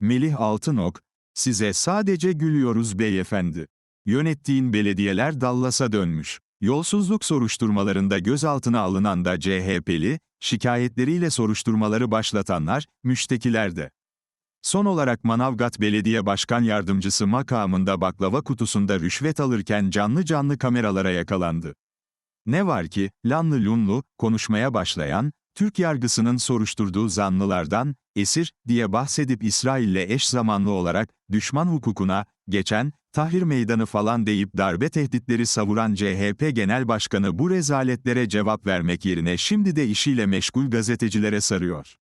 Melih Altınok, size sadece gülüyoruz beyefendi. Yönettiğin belediyeler Dallas'a dönmüş. Yolsuzluk soruşturmalarında gözaltına alınan da CHP'li, şikayetleriyle soruşturmaları başlatanlar, müştekiler de. Son olarak Manavgat Belediye Başkan Yardımcısı makamında baklava kutusunda rüşvet alırken canlı canlı kameralara yakalandı. Ne var ki, lanlı lunlu, konuşmaya başlayan, Türk yargısının soruşturduğu zanlılardan, esir, diye bahsedip İsrail'le eş zamanlı olarak, düşman hukukuna, geçen, Tahrir Meydanı falan deyip darbe tehditleri savuran CHP Genel Başkanı bu rezaletlere cevap vermek yerine şimdi de işiyle meşgul gazetecilere sarıyor.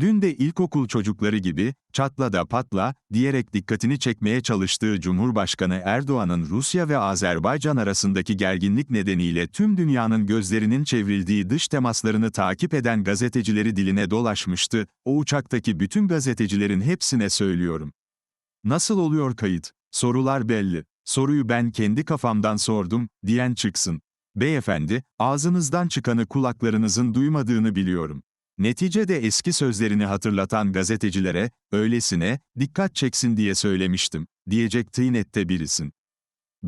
Dün de ilkokul çocukları gibi, çatla da patla, diyerek dikkatini çekmeye çalıştığı Cumhurbaşkanı Erdoğan'ın Rusya ve Azerbaycan arasındaki gerginlik nedeniyle tüm dünyanın gözlerinin çevrildiği dış temaslarını takip eden gazetecileri diline dolaşmıştı, o uçaktaki bütün gazetecilerin hepsine söylüyorum. Nasıl oluyor kayıt? Sorular belli. Soruyu ben kendi kafamdan sordum, diyen çıksın. Beyefendi, ağzınızdan çıkanı kulaklarınızın duymadığını biliyorum. Neticede eski sözlerini hatırlatan gazetecilere, öylesine, dikkat çeksin diye söylemiştim, diyecek tıynette birisin.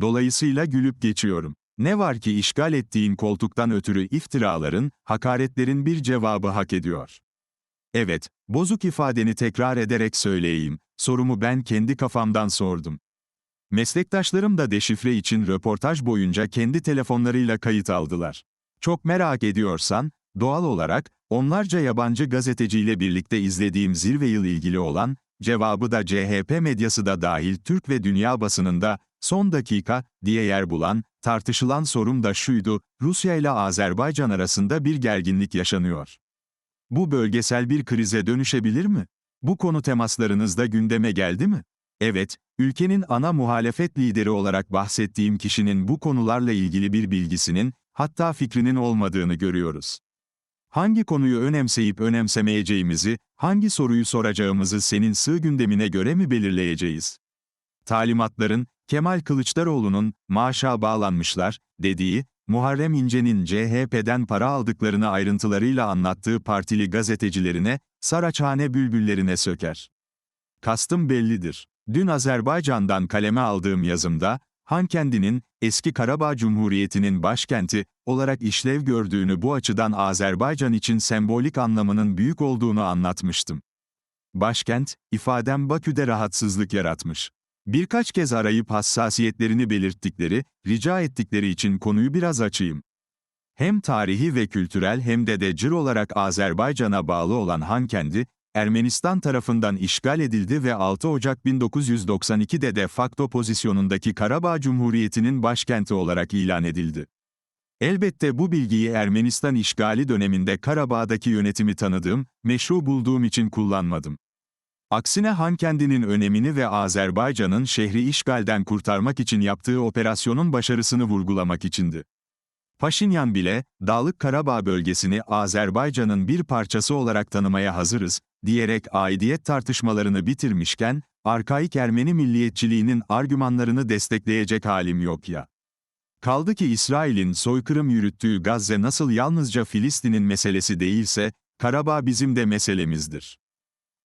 Dolayısıyla gülüp geçiyorum. Ne var ki işgal ettiğin koltuktan ötürü iftiraların, hakaretlerin bir cevabı hak ediyor. Evet, bozuk ifadeni tekrar ederek söyleyeyim, sorumu ben kendi kafamdan sordum. Meslektaşlarım da deşifre için röportaj boyunca kendi telefonlarıyla kayıt aldılar. Çok merak ediyorsan, doğal olarak, onlarca yabancı gazeteciyle birlikte izlediğim zirve yıl ilgili olan, cevabı da CHP medyası da dahil Türk ve dünya basınında, son dakika, diye yer bulan, tartışılan sorum da şuydu, Rusya ile Azerbaycan arasında bir gerginlik yaşanıyor. Bu bölgesel bir krize dönüşebilir mi? Bu konu temaslarınızda gündeme geldi mi? Evet, ülkenin ana muhalefet lideri olarak bahsettiğim kişinin bu konularla ilgili bir bilgisinin, hatta fikrinin olmadığını görüyoruz. Hangi konuyu önemseyip önemsemeyeceğimizi, hangi soruyu soracağımızı senin sığ gündemine göre mi belirleyeceğiz? Talimatların, Kemal Kılıçdaroğlu'nun, maaşa bağlanmışlar, dediği, Muharrem İnce'nin CHP'den para aldıklarını ayrıntılarıyla anlattığı partili gazetecilerine, Saraçhane bülbüllerine söker. Kastım bellidir. Dün Azerbaycan'dan kaleme aldığım yazımda, Hankendi'nin, eski Karabağ Cumhuriyeti'nin başkenti olarak işlev gördüğünü bu açıdan Azerbaycan için sembolik anlamının büyük olduğunu anlatmıştım. Başkent, ifadem Bakü'de rahatsızlık yaratmış. Birkaç kez arayıp hassasiyetlerini belirttikleri, rica ettikleri için konuyu biraz açayım. Hem tarihi ve kültürel hem de de cır olarak Azerbaycan'a bağlı olan Hankendi, Ermenistan tarafından işgal edildi ve 6 Ocak 1992'de de facto pozisyonundaki Karabağ Cumhuriyeti'nin başkenti olarak ilan edildi. Elbette bu bilgiyi Ermenistan işgali döneminde Karabağ'daki yönetimi tanıdığım, meşru bulduğum için kullanmadım. Aksine Hankendi'nin önemini ve Azerbaycan'ın şehri işgalden kurtarmak için yaptığı operasyonun başarısını vurgulamak içindi. Paşinyan bile, Dağlık Karabağ bölgesini Azerbaycan'ın bir parçası olarak tanımaya hazırız, diyerek aidiyet tartışmalarını bitirmişken, arkaik Ermeni milliyetçiliğinin argümanlarını destekleyecek halim yok ya. Kaldı ki İsrail'in soykırım yürüttüğü Gazze nasıl yalnızca Filistin'in meselesi değilse, Karabağ bizim de meselemizdir.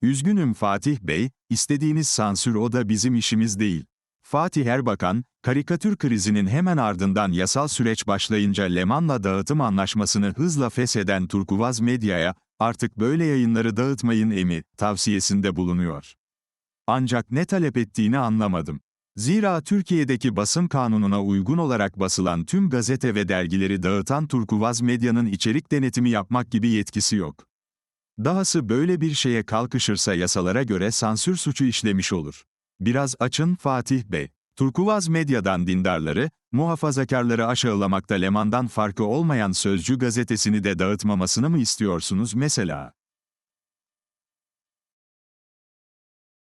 Üzgünüm Fatih Bey, istediğiniz sansür o da bizim işimiz değil. Fatih Erbakan, karikatür krizinin hemen ardından yasal süreç başlayınca Leman'la dağıtım anlaşmasını hızla fesheden Turkuvaz Medya'ya, artık böyle yayınları dağıtmayın emi, tavsiyesinde bulunuyor. Ancak ne talep ettiğini anlamadım. Zira Türkiye'deki basın kanununa uygun olarak basılan tüm gazete ve dergileri dağıtan Turkuvaz Medya'nın içerik denetimi yapmak gibi yetkisi yok. Dahası böyle bir şeye kalkışırsa yasalara göre sansür suçu işlemiş olur. Biraz açın Fatih Bey. Turkuvaz medyadan dindarları, muhafazakarları aşağılamakta Leman'dan farkı olmayan Sözcü gazetesini de dağıtmamasını mı istiyorsunuz mesela?